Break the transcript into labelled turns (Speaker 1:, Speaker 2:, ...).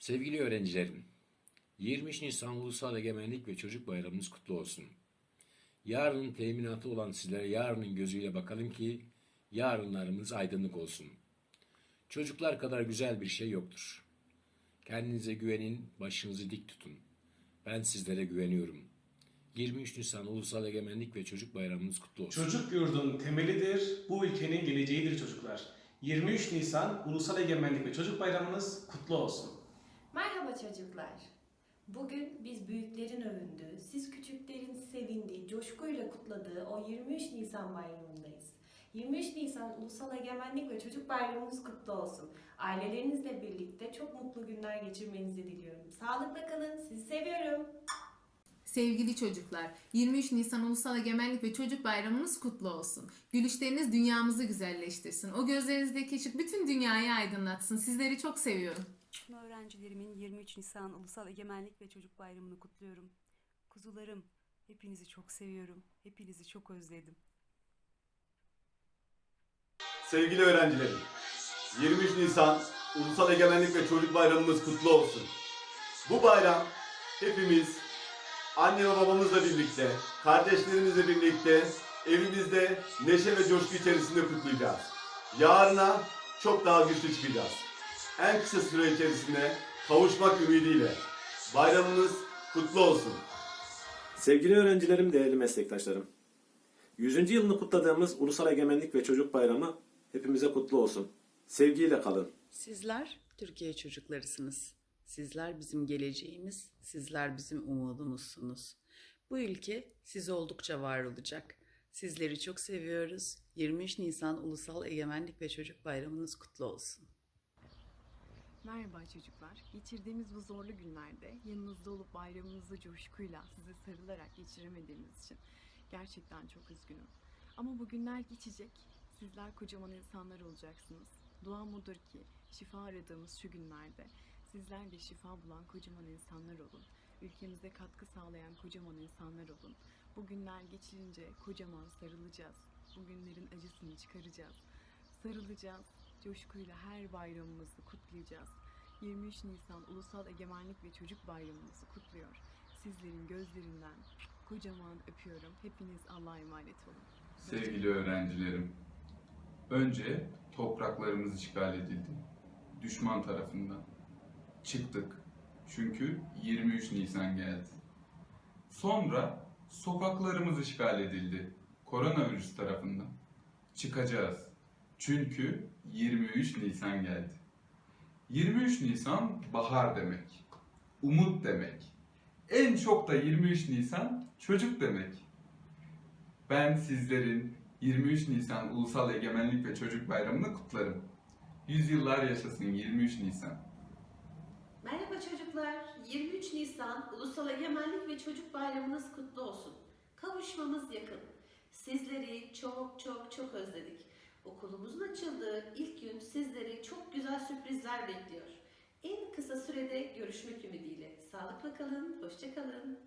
Speaker 1: Sevgili öğrencilerim, 23 Nisan Ulusal Egemenlik ve Çocuk Bayramınız kutlu olsun. Yarının teminatı olan sizlere yarının gözüyle bakalım ki yarınlarımız aydınlık olsun. Çocuklar kadar güzel bir şey yoktur. Kendinize güvenin, başınızı dik tutun. Ben sizlere güveniyorum. 23 Nisan Ulusal Egemenlik ve Çocuk Bayramınız kutlu olsun.
Speaker 2: Çocuk yurdun temelidir, bu ülkenin geleceğidir çocuklar. 23 Nisan Ulusal Egemenlik ve Çocuk Bayramınız kutlu olsun.
Speaker 3: Merhaba çocuklar. Bugün biz büyüklerin övündüğü, siz küçüklerin sevindiği, coşkuyla kutladığı o 23 Nisan bayramındayız. 23 Nisan Ulusal Egemenlik ve Çocuk Bayramınız kutlu olsun. Ailelerinizle birlikte çok mutlu günler geçirmenizi diliyorum. Sağlıkla kalın, sizi seviyorum.
Speaker 4: Sevgili çocuklar, 23 Nisan Ulusal Egemenlik ve Çocuk Bayramınız kutlu olsun. Gülüşleriniz dünyamızı güzelleştirsin. O gözlerinizdeki ışık bütün dünyayı aydınlatsın. Sizleri çok seviyorum.
Speaker 5: Tüm öğrencilerimin 23 Nisan Ulusal Egemenlik ve Çocuk Bayramını kutluyorum. Kuzularım, hepinizi çok seviyorum. Hepinizi çok özledim.
Speaker 6: Sevgili öğrencilerim, 23 Nisan Ulusal Egemenlik ve Çocuk Bayramımız kutlu olsun. Bu bayram hepimiz anne ve babamızla birlikte, kardeşlerimizle birlikte evimizde neşe ve coşku içerisinde kutlayacağız. Yarına çok daha güçlü çıkacağız. En kısa süre içerisinde kavuşmak ümidiyle. Bayramımız kutlu olsun.
Speaker 7: Sevgili öğrencilerim, değerli meslektaşlarım. 100. yılını kutladığımız Ulusal Egemenlik ve Çocuk Bayramı hepimize kutlu olsun. Sevgiyle kalın.
Speaker 8: Sizler Türkiye çocuklarısınız. Sizler bizim geleceğimiz, sizler bizim umudumuzsunuz. Bu ülke siz oldukça var olacak. Sizleri çok seviyoruz. 23 Nisan Ulusal Egemenlik ve Çocuk Bayramınız kutlu olsun.
Speaker 9: Merhaba çocuklar. Geçirdiğimiz bu zorlu günlerde yanınızda olup bayramınızı coşkuyla size sarılarak geçiremediğimiz için gerçekten çok üzgünüm. Ama bu günler geçecek. Sizler kocaman insanlar olacaksınız. Duam odur ki şifa aradığımız şu günlerde sizler de şifa bulan kocaman insanlar olun. Ülkemize katkı sağlayan kocaman insanlar olun. Bu günler geçirince kocaman sarılacağız. Bu günlerin acısını çıkaracağız. Sarılacağız. Coşkuyla her bayramımızı kutlayacağız. 23 Nisan Ulusal Egemenlik ve Çocuk Bayramımızı kutluyor. Sizlerin gözlerinden kocaman öpüyorum. Hepiniz Allah'a emanet olun.
Speaker 10: Sevgili öğrencilerim, önce topraklarımız işgal edildi. Düşman tarafından. Çıktık. Çünkü 23 Nisan geldi. Sonra sokaklarımız işgal edildi. Koronavirüs tarafından. Çıkacağız. Çünkü 23 Nisan geldi. 23 Nisan bahar demek. Umut demek. En çok da 23 Nisan çocuk demek. Ben sizlerin 23 Nisan Ulusal Egemenlik ve Çocuk Bayramı'nı kutlarım. Yüzyıllar yaşasın 23 Nisan.
Speaker 11: Merhaba çocuklar. 23 Nisan Ulusal Egemenlik ve Çocuk Bayramınız kutlu olsun. Kavuşmamız yakın. Sizleri çok çok çok özledik. Okulumuzun açıldığı ilk gün sizleri çok güzel sürprizler bekliyor. En kısa sürede görüşmek ümidiyle. Sağlıkla kalın, hoşça kalın.